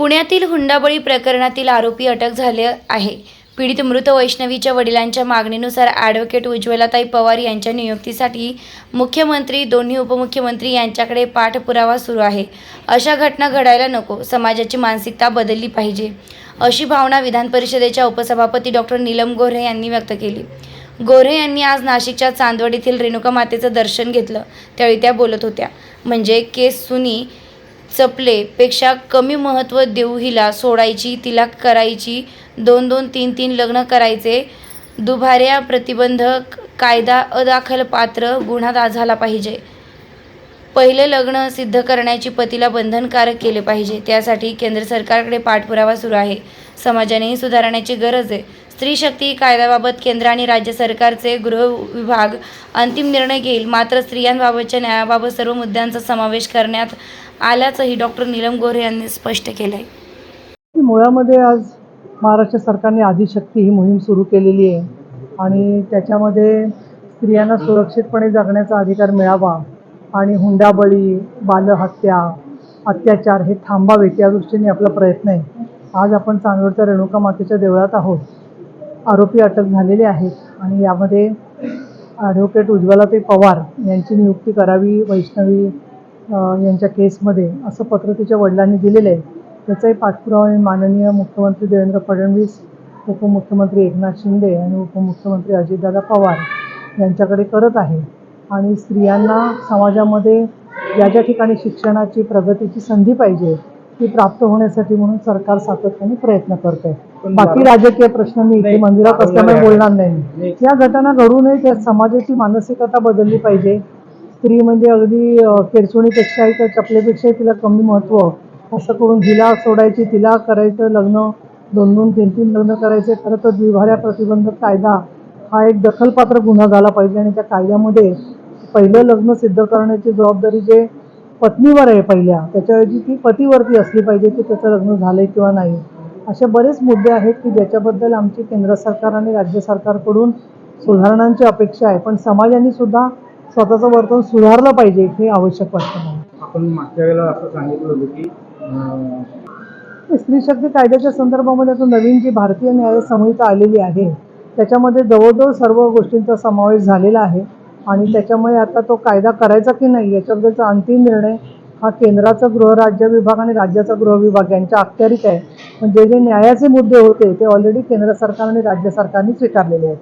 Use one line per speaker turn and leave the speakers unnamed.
पुण्यातील हुंडाबळी प्रकरणातील आरोपी अटक झाले आहे. पीडित मृत वैष्णवीच्या वडिलांच्या मागणीनुसार ॲडव्होकेट उज्ज्वलाताई पवार यांच्या नियुक्तीसाठी मुख्यमंत्री दोन्ही उपमुख्यमंत्री यांच्याकडे पाठपुरावा सुरू आहे. अशा घटना घडायला नको समाजाची मानसिकता बदलली पाहिजे अशी भावना विधान परिषदेच्या उपसभापती डॉक्टर नीलम गोऱ्हे यांनी व्यक्त केली. गोऱ्हे यांनी आज नाशिकच्या चांदवड येथील रेणुका मातेचं दर्शन घेतलं त्यावेळी त्या बोलत होत्या. म्हणजे केस सुनी चपले पेक्षा कमी महत्त्व देऊ हिला सोडायची तिला करायची दोन दोन तीन तीन लग्न करायचे. दुभाऱ्या प्रतिबंधक कायदा अदाखल पात्र गुन्हा दा- झाला पाहिजे. पहिले लग्न सिद्ध करण्याची पतीला बंधनकारक केले पाहिजे. त्यासाठी केंद्र सरकारकडे पाठपुरावा सुरू आहे. समाजानेही सुधारण्याची गरज आहे. स्त्री शक्ती कायद्याबाबत केंद्र आणि राज्य सरकारचे गृह विभाग अंतिम निर्णय घेईल. मात्र स्त्रियांबाबतच्या न्यायाबाबत सर्व मुद्द्यांचा समावेश करण्यात आल्याचंही डॉक्टर नीलम गोरे यांनी स्पष्ट केलं आहे
मुळामध्ये आज महाराष्ट्र सरकारने आदिशक्ती ही मोहीम सुरू केलेली आहे. आणि त्याच्यामध्ये स्त्रियांना सुरक्षितपणे जगण्याचा अधिकार मिळावा. आणि हुंडाबळी बालहत्या अत्याचार हे थांबावेत या दृष्टीने आपला प्रयत्न आहे. आज आपण चांदवडच्या रेणुका मातेच्या देवळात आहोत. आरोपी अटक झालेले आहेत आणि यामध्ये ॲडव्होकेट उज्ज्वलाताई पवार यांची नियुक्ती करावी वैष्णवी यांच्या केसमध्ये असं पत्र तिच्या वडिलांनी दिलेलं आहे. त्याचाही पाठपुरावा आणि माननीय मुख्यमंत्री देवेंद्र फडणवीस उपमुख्यमंत्री एकनाथ शिंदे आणि उपमुख्यमंत्री अजितदादा पवार यांच्याकडे करत आहे. आणि स्त्रियांना समाजामध्ये ज्या ज्या ठिकाणी शिक्षणाची प्रगतीची संधी पाहिजे ती प्राप्त होण्यासाठी म्हणून सरकार सातत्याने प्रयत्न करत आहे बाकी राजकीय प्रश्न मी इथे मंदिरात असल्यामुळे बोलणार नाही या घटना घडू नये त्या समाजाची मानसिकता बदलली पाहिजे. स्त्री म्हणजे अगदी केरसुणीपेक्षाही तर चपलेपेक्षाही तिला कमी महत्त्व असं करून हिला सोडायची तिला करायचं लग्न दोन दोन तीन तीन लग्न करायचे खरं तर द्विभार्या प्रतिबंधक कायदा हा एक दखलपात्र गुन्हा झाला पाहिजे आणि त्या कायद्यामध्ये पहिलं लग्न सिद्ध करण्याची जबाबदारी जे पत्नीवर आहे पहिल्या त्याच्याऐवजी ती पतीवरती असली पाहिजे की त्याचं लग्न झालंय किंवा नाही. असे बरेच मुद्दे आहेत की ज्याच्याबद्दल आमची केंद्र सरकार आणि राज्य सरकारकडून सुधारणांची अपेक्षा आहे. पण समाजाने सुद्धा स्वतःचं वर्तन सुधारलं पाहिजे हे आवश्यक वाटतं मला.
आपण मागच्या वेळेला असं सांगितलं होतं की
स्त्री शक्ती कायद्याच्या संदर्भामध्ये आता नवीन जी भारतीय न्याय संहिता आलेली आहे त्याच्यामध्ये जवळजवळ सर्व गोष्टींचा समावेश झालेला आहे. आणि त्याच्यामुळे आता तो कायदा करायचा की नाही याच्याबद्दलचा अंतिम निर्णय हा केंद्राचा गृहराज्य विभाग आणि राज्याचा गृह विभाग यांच्या अखत्यारीत आहे. पण जे जे न्यायाचे मुद्दे होते ते ऑलरेडी केंद्र सरकार आणि राज्य सरकारने स्वीकारलेले आहेत.